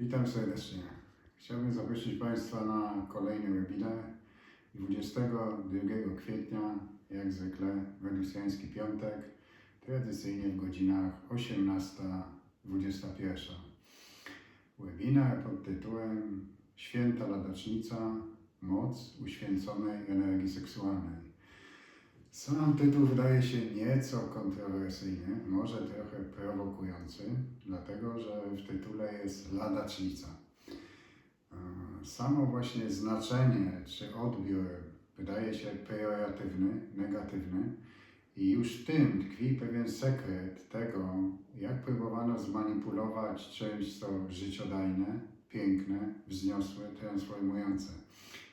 Witam serdecznie. Chciałbym zaprosić Państwa na kolejny webinar 22 kwietnia, jak zwykle weneksjański piątek, tradycyjnie w godzinach 18-21. Webinar pod tytułem Święta Ladacznica, moc uświęconej energii seksualnej. Sam tytuł wydaje się nieco kontrowersyjny, może trochę prowokujący, dlatego że w tytule jest ladacznica. E, Samo właśnie znaczenie czy odbiór wydaje się pejoratywny, negatywny i już w tym tkwi pewien sekret tego, jak próbowano zmanipulować czymś, co życiodajne, piękne, wzniosłe, transformujące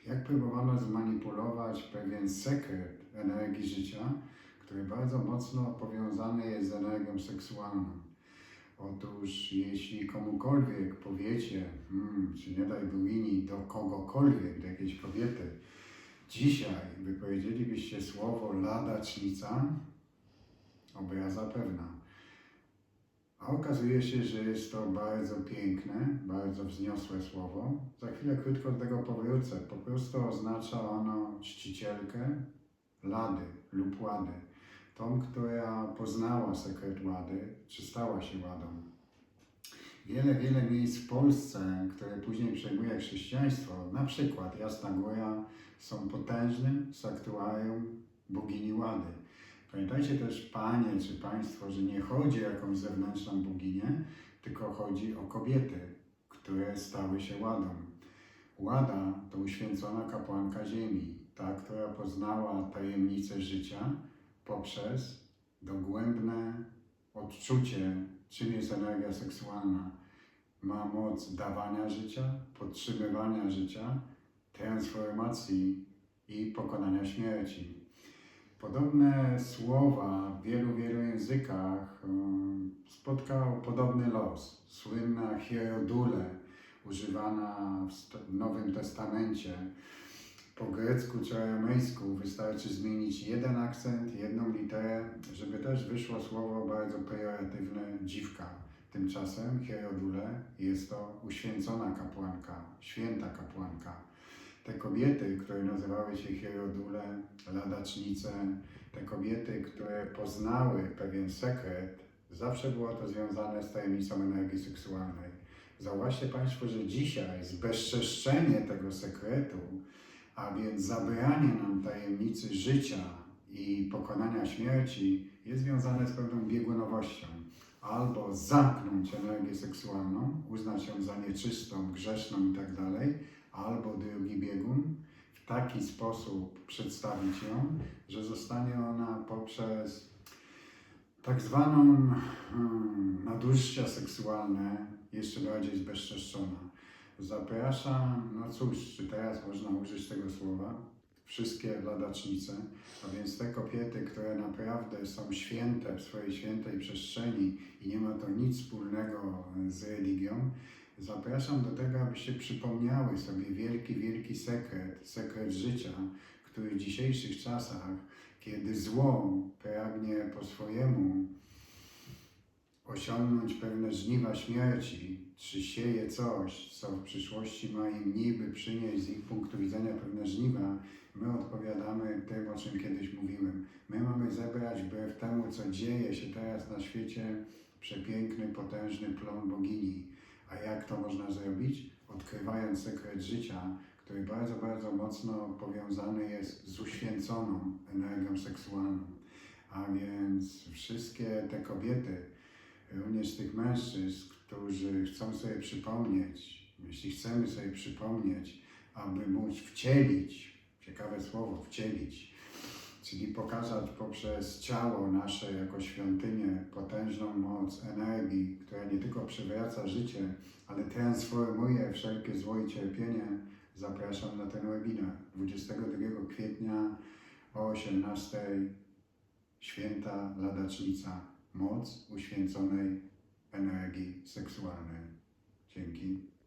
jak próbowano zmanipulować pewien sekret energii życia, który bardzo mocno powiązany jest z energią seksualną. Otóż jeśli komukolwiek powiecie, hmm, czy nie daj bogini, do kogokolwiek, do jakiejś kobiety, dzisiaj wypowiedzielibyście słowo ladacznica, obraza pewna. A okazuje się, że jest to bardzo piękne, bardzo wzniosłe słowo. Za chwilę krótko do tego powrócę. Po prostu oznacza ono czcicielkę Lady lub Łady. Tą, która poznała sekret Łady, czy stała się Ładą. Wiele, wiele miejsc w Polsce, które później przejmuje chrześcijaństwo, na przykład Jasna Góra, są potężnym saktuarium bogini Łady. Pamiętajcie też, panie czy państwo, że nie chodzi o jakąś zewnętrzną boginię, tylko chodzi o kobiety, które stały się ładą. Łada to uświęcona kapłanka ziemi, ta, która poznała tajemnicę życia poprzez dogłębne odczucie, czym jest energia seksualna. Ma moc dawania życia, podtrzymywania życia, transformacji i pokonania śmierci. Podobne słowa w wielu, wielu językach um, spotkał podobny los. Słynna hierodule, używana w Nowym Testamencie. Po grecku czy aramejsku wystarczy zmienić jeden akcent, jedną literę, żeby też wyszło słowo bardzo pejoratywne dziwka. Tymczasem hierodule jest to uświęcona kapłanka, święta kapłanka te kobiety, które nazywały się hierodule, ladacznice, te kobiety, które poznały pewien sekret, zawsze było to związane z tajemnicą energii seksualnej. Zauważcie Państwo, że dzisiaj zbezczeszczenie tego sekretu, a więc zabranie nam tajemnicy życia i pokonania śmierci, jest związane z pewną biegunowością. Albo zamknąć energię seksualną, uznać ją za nieczystą, grzeszną itd., albo drugi biegun, w taki sposób przedstawić ją, że zostanie ona poprzez tak zwaną hmm, nadużycia seksualne jeszcze bardziej zbezczeszczona. Zapraszam, no cóż, czy teraz można użyć tego słowa? Wszystkie ladacznice, a więc te kobiety, które naprawdę są święte w swojej świętej przestrzeni i nie ma to nic wspólnego z religią, Zapraszam do tego, abyście przypomniały sobie wielki, wielki sekret, sekret życia, który w dzisiejszych czasach, kiedy zło pragnie po swojemu osiągnąć pewne żniwa śmierci, czy sieje coś, co w przyszłości ma im niby przynieść z ich punktu widzenia pewne żniwa, my odpowiadamy tym, o czym kiedyś mówiłem. My mamy zebrać wbrew temu, co dzieje się teraz na świecie, przepiękny, potężny plon bogini. A jak to można zrobić? Odkrywając sekret życia, który bardzo, bardzo mocno powiązany jest z uświęconą energią seksualną. A więc wszystkie te kobiety, również tych mężczyzn, którzy chcą sobie przypomnieć, jeśli chcemy sobie przypomnieć, aby móc wcielić, ciekawe słowo, wcielić, czyli pokazać poprzez ciało nasze jako świątynię potężną moc energii, która nie tylko przywraca życie, ale transformuje wszelkie zło i cierpienie. Zapraszam na ten webinar 22 kwietnia o 18 Święta Ladacznica. Moc uświęconej energii seksualnej. Dzięki.